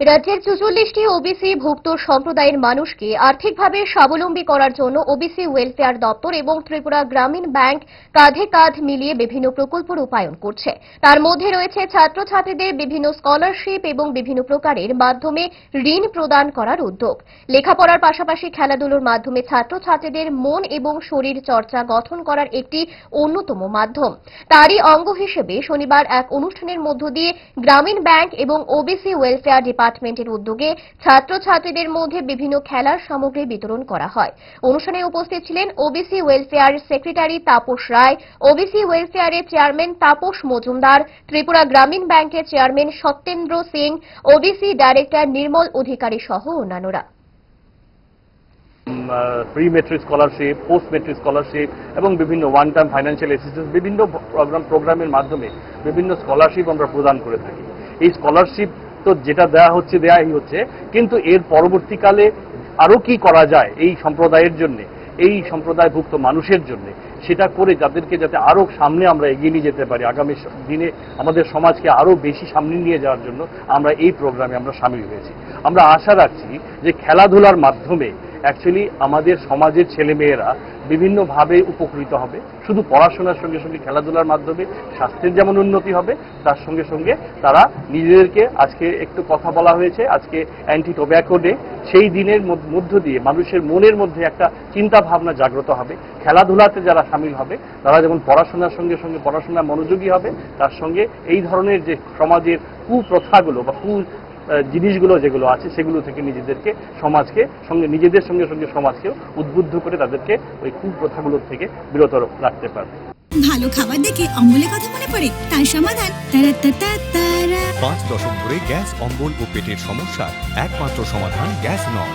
রাজ্যের চুচল্লিশটি ওবিসি ভুক্ত সম্প্রদায়ের মানুষকে আর্থিকভাবে স্বাবলম্বী করার জন্য ওবিসি ওয়েলফেয়ার দপ্তর এবং ত্রিপুরা গ্রামীণ ব্যাংক কাঁধে কাঁধ মিলিয়ে বিভিন্ন প্রকল্প রূপায়ণ করছে। তার মধ্যে রয়েছে ছাত্রছাত্রীদের বিভিন্ন স্কলারশিপ এবং বিভিন্ন প্রকারের মাধ্যমে ঋণ প্রদান করার উদ্যোগ। লেখাপড়ার পাশাপাশি খেলাধুলোর মাধ্যমে ছাত্রছাত্রীদের মন এবং শরীর চর্চা গঠন করার একটি অন্যতম মাধ্যম। তারই অঙ্গ হিসেবে শনিবার এক অনুষ্ঠানের মধ্য দিয়ে গ্রামীণ ব্যাংক এবং ওবিসি ওয়েলফেয়ার ডিপার্টমেন্টের উদ্যোগে ছাত্রছাত্রীদের মধ্যে বিভিন্ন খেলার সামগ্রী বিতরণ করা হয়। অনুষ্ঠানে উপস্থিত ছিলেন OBC welfare secretary Tapas Roy OBC ওয়েলফেয়ারের chairman Tapas Majumdar, Tripura গ্রামীণ ব্যাংকের chairman Satyendra Singh OBC director Nirmal Adhikari সহ অন্যান্যরা। Pre matric scholarship post matric scholarship এবং বিভিন্ন ওয়ান টাইম ফাইন্যান্সিয়াল অ্যাসিস্ট্যান্স বিভিন্ন প্রোগ্রাম প্রোগ্রামের মাধ্যমে বিভিন্ন স্কলারশিপ আমরা প্রদান করে থাকি। এই স্কলারশিপ তো যেটা দেওয়া হচ্ছে, দেয়াই হচ্ছে। কিন্তু এর পরবর্তীকালে আরও কি করা যায় এই সম্প্রদায়ের জন্য, এই সম্প্রদায়ভুক্ত মানুষের জন্য, সেটা করে যাদেরকে যাতে আরও সামনে আমরা এগিয়ে নিয়ে যেতে পারি, আগামী দিনে আমাদের সমাজকে আরও বেশি সামনে নিয়ে যাওয়ার জন্য আমরা এই প্রোগ্রামে আমরা সামিল হয়েছি। আমরা আশা রাখছি যে খেলাধুলার মাধ্যমে অ্যাকচুয়ালি আমাদের সমাজের ছেলেমেয়েরা বিভিন্নভাবে উপকৃত হবে। শুধু পড়াশোনার সঙ্গে সঙ্গে খেলাধুলার মাধ্যমে স্বাস্থ্যের যেমন উন্নতি হবে, তার সঙ্গে সঙ্গে তারা নিজেদেরকে আজকে একটু কথা বলা হয়েছে, আজকে অ্যান্টি টোব্যাকো ডে সেই দিনের মধ্য- দিয়ে মানুষের মনের মধ্যে একটা চিন্তা ভাবনা জাগ্রত হবে। খেলাধুলাতে যারা সামিল হবে, তারা যেমন পড়াশোনার সঙ্গে সঙ্গে পড়াশোনায় মনোযোগী হবে, তার সঙ্গে এই ধরনের যে সমাজের কুপ্রথাগুলো বা কু জিনিসগুলো যেগুলো আছে সেগুলো থেকে নিজেদেরকে সমাজকে সঙ্গে নিজেদের সঙ্গে সঙ্গে সমাজকেও উদ্বুদ্ধ করে তাদেরকে ওই কুপ্রথাগুলোর থেকে বিরত রাখতে পারবে ভালো খাবার দেখে অম্বলের কথা মনে পড়ে তার সমাধান। পাঁচ দশক ধরে গ্যাস অম্বল ও পেটের সমস্যার একমাত্র সমাধান গ্যাস নয়।